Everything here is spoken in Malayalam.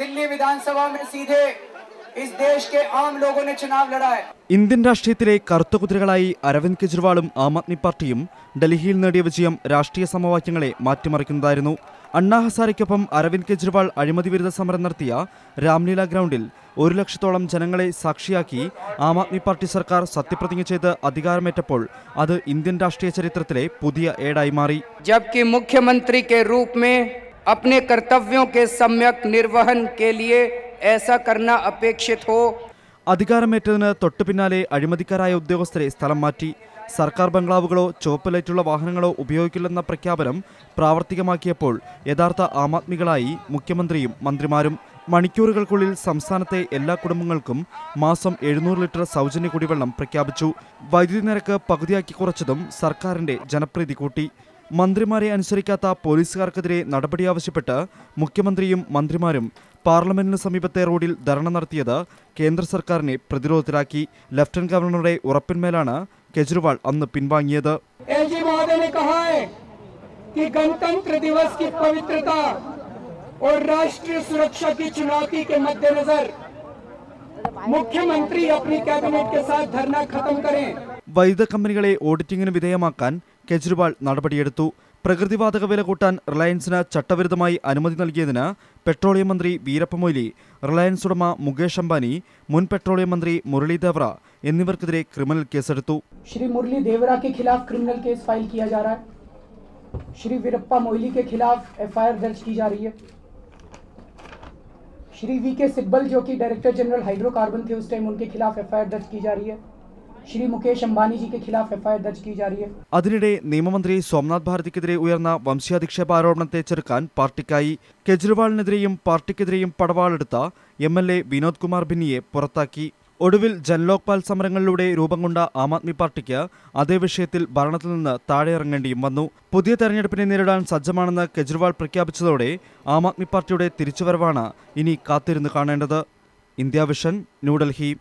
दिल्ली विधानसभा में सीधे इस देश के आम लोगों ने चुनाव लड़ा है ഇന്ത്യൻ രാഷ്ട്രീയത്തിലെ കറുത്ത കുതിരകളായി അരവിന്ദ് കെജ്രിവാളും ആം ആദ്മി പാർട്ടിയും ഡൽഹിയിൽ നേടിയ വിജയം രാഷ്ട്രീയ സമവാക്യങ്ങളെ മാറ്റിമറിക്കുന്നതായിരുന്നു അണ്ണാ ഹസാരയ്ക്കൊപ്പം അരവിന്ദ് കെജ്രിവാൾ അഴിമതി വിരുദ്ധ സമരം നടത്തിയ രാംലീല ഗ്രൗണ്ടിൽ ഒരു ലക്ഷത്തോളം ജനങ്ങളെ സാക്ഷിയാക്കി ആം ആദ്മി പാർട്ടി സർക്കാർ സത്യപ്രതിജ്ഞ ചെയ്ത് അധികാരമേറ്റപ്പോൾ അത് ഇന്ത്യൻ രാഷ്ട്രീയ ചരിത്രത്തിലെ പുതിയ ഏടായി മാറി जबकि मुख्यमंत्री के रूप में अपने कर्तव्यों के सम्यक निर्वहन के लिए ऐसा करना अपेक्षित हो അധികാരമേറ്റതിന് തൊട്ടു പിന്നാലെ അഴിമതിക്കാരായ ഉദ്യോഗസ്ഥരെ സ്ഥലം മാറ്റി സർക്കാർ ബംഗ്ലാവുകളോ ചുവപ്പ് ലൈറ്റുള്ള വാഹനങ്ങളോ ഉപയോഗിക്കില്ലെന്ന പ്രഖ്യാപനം പ്രാവർത്തികമാക്കിയപ്പോൾ യഥാർത്ഥ ആം ആദ്മികളായി മുഖ്യമന്ത്രിയും മന്ത്രിമാരും മണിക്കൂറുകൾക്കുള്ളിൽ സംസ്ഥാനത്തെ എല്ലാ കുടുംബങ്ങൾക്കും മാസം എഴുന്നൂറ് ലിറ്റർ സൗജന്യ കുടിവെള്ളം പ്രഖ്യാപിച്ചു വൈദ്യുതി നിരക്ക് പകുതിയാക്കി കുറച്ചതും സർക്കാരിന്റെ ജനപ്രീതി കൂട്ടി മന്ത്രിമാരെ അനുസരിക്കാത്ത പോലീസുകാർക്കെതിരെ നടപടി ആവശ്യപ്പെട്ട് മുഖ്യമന്ത്രിയും മന്ത്രിമാരും പാർലമെന്റിന് സമീപത്തെ റോഡിൽ ധർണ നടത്തിയത് കേന്ദ്ര സർക്കാരിനെ പ്രതിരോധത്തിലാക്കി ലഫ്റ്റനന്റ് ഗവർണറുടെ ഉറപ്പിന്മേലാണ് കെജ്രിവാൾ അന്ന് പിൻവാങ്ങിയത് एलजी महोदय ने कहा है कि गणतंत्र दिवस की पवित्रता और राष्ट्रीय सुरक्षा की चुनौती के मद्देनजर मुख्यमंत्री अपनी कैबिनेट के साथ धरना खत्म करें വൈദ്യുത കമ്പനികളെ ഓഡിറ്റിംഗിന് വിധേയമാക്കാൻ കെജ്രിവാൾ നടപടിയെടുത്തു പ്രകൃതിവാതക വില കൂട്ടാൻ റിലയൻസിന് ചട്ടവിരുദ്ധമായി അനുമതി നൽകിയതിന് പെട്രോളിയം മന്ത്രി വീരപ്പ മൊയ്ലി റിലയൻസ് ഉടമ മുകേഷ് അംബാനി മുൻ പെട്രോളിയം മന്ത്രി മുരളി ദേവ്ര എന്നിവർക്കെതിരെ ക്രിമിനൽ കേസെടുത്തു श्री मुरली देवरा के खिलाफ क्रिमिनल केस फाइल किया जा रहा है श्री वीरप्पा मोइली के खिलाफ एफआईआर दर्ज की जा रही है श्री वी के सिब्बल जो कि डायरेक्टर जनरल हाइड्रोकार्बन थे उस टाइम उनके खिलाफ एफआईआर दर्ज की जा रही है ശ്രീ മുകേഷ് അംബാനിജിക്ക് ഖിലാഫ് എഫ്ഐആർ ദർജ് കി ജാരി അതിനിടെ നിയമമന്ത്രി സോംനാഥ് ഭാരതിക്കെതിരെ ഉയർന്ന വംശാധിക്ഷേപ ആരോപണത്തെ ചെറുക്കാൻ പാർട്ടിക്കായി കെജ്രിവാളിനെതിരെയും പാർട്ടിക്കെതിരെയും പടവാളെടുത്ത M L A Vinod Kumar ഭിന്നിയെ പുറത്താക്കി. ഒടുവിൽ ജൻലോക്പാൽ സമരങ്ങളിലൂടെ രൂപം കൊണ്ട ആം ആദ്മി പാർട്ടിക്ക് അതേ വിഷയത്തിൽ ഭരണത്തിൽ നിന്ന് താഴെയിറങ്ങേണ്ടിയും വന്നു. പുതിയ തെരഞ്ഞെടുപ്പിനെ നേരിടാൻ സജ്ജമാണെന്ന് കെജ്രിവാൾ പ്രഖ്യാപിച്ചതോടെ ആം ആദ്മി പാർട്ടിയുടെ തിരിച്ചുവരവാണ് ഇനി കാത്തിരുന്ന് കാണേണ്ടത്. India Vision New Delhi.